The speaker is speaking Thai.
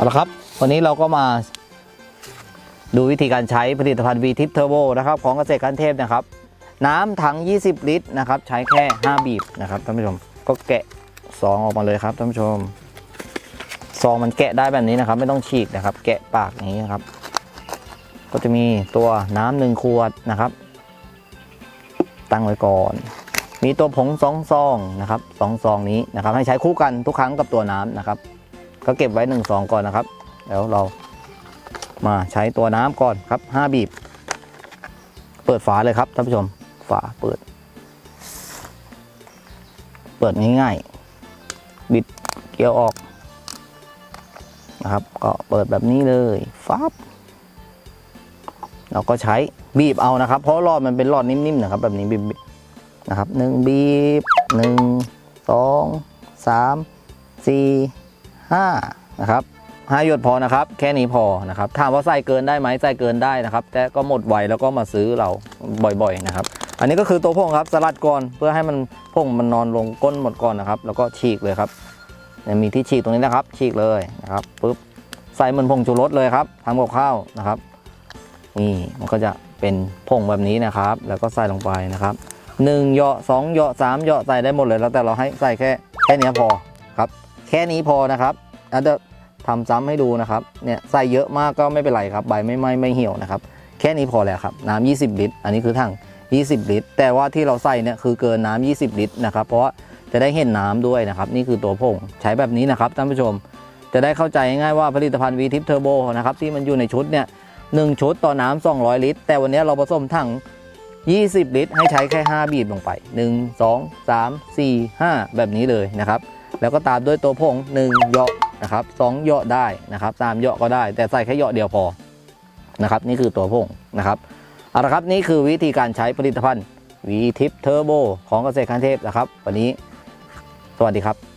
เอาละครับ วันนี้เราก็มาดูวิธีการใช้ผลิตภัณฑ์ V Tip Turbo นะครับ ของเกษตรการเทพนะครับ น้ำถัง 20 ลิตรนะครับ ใช้แค่ 5 บีบนะครับท่านผู้ชมก็แกะซองออกมาเลยครับท่านผู้ชมซองมันแกะได้แบบนี้นะครับ ไม่ต้องฉีกนะครับ แกะปากอย่างนี้นะครับ ก็จะมีตัวน้ำหนึ่งขวดนะครับ ตั้งไว้ก่อน มีตัวผงสองซองนะครับสองซองนี้นะครับ ให้ใช้คู่กันทุกครั้งกับตัวน้ำนะครับ ก็เก็บไว้หนึ่งซองก่อนนะครับ แล้วเรามาใช้ตัวน้ำก่อนครับห้าบีบ เปิดฝาเลยครับท่านผู้ชมฝาเปิด เปิดง่ายๆบิดเกลียวออกนะครับ ก็เปิดแบบนี้เลยฟับเราก็ใช้บีบเอานะครับ เพราะหลอดมันเป็นหลอดนิ่มๆนะครับ แบบนี้บีบนะครับหนึ่งบีบหนึ่งสองสามสี่ ห้านะครับห้าหยดพอนะครับ แค่นี้พอนะครับถามว่าใส่เกินได้ไหมใส่เกินได้นะครับ แต่ก็หมดไวแล้วก็มาซื้อเราบ่อยๆนะครับ อันนี้ก็คือตัวพงครับสลัดก่อนเพื่อให้มันพงมันนอนลงก้นหมดก่อนนะครับ แล้วก็ฉีกเลยครับมีที่ฉีกตรงนี้นะครับ ฉีกเลยนะครับปุ๊บใส่เหมือนผงชูรสเลยครับทำกับข้าวนะครับ นี่มันก็จะเป็นผงแบบนี้นะครับ แล้วก็ใส่ลงไปนะครับหนึ่งเหยาะสองเหยาะสามเหยาะใส่ได้หมดเลยแล้วแต่เราให้ใส่แค่แค่นี้พอครับ แค่นี้พอนะครับอาจจะทำซ้ำให้ดูนะครับเนี่ยใส่เยอะมากก็ไม่เป็นไรครับ ใบไม่ไหม้ไม่เหี่ยวนะครับ แค่นี้พอแล้วครับน้ำ20 ลิตร อันนี้คือถัง20 ลิตร แต่ว่าที่เราใส่เนี่ยคือเกินน้ำ20 ลิตรนะครับ เพราะจะได้เห็นน้ำด้วยนะครับ นี่คือตัวผงใช้แบบนี้นะครับท่านผู้ชม จะได้เข้าใจง่ายว่าผลิตภัณฑ์ V Tip Turbo นะครับที่มันอยู่ในชุดเนี่ยหนึ่งชุดต่อน้ำ200 ลิตร แต่วันนี้เราผสมถัง 20 ลิตร ให้ใช้แค่ 5 บีบลงไป 1 2 3 4 5 แบบนี้เลยนะครับ แล้วก็ตามด้วยตัวผง1 เหยาะนะครับ2เหยาะได้นะครับ3เหยาะก็ได้ แต่ใส่แค่เหยาะเดียวพอนะครับนี่คือตัวผงนะครับเอาละครับนี่คือวิธีการใช้ผลิตภัณฑ์ V Tip Turbo ของเกษตรคันเทพนะครับ วันนี้สวัสดีครับ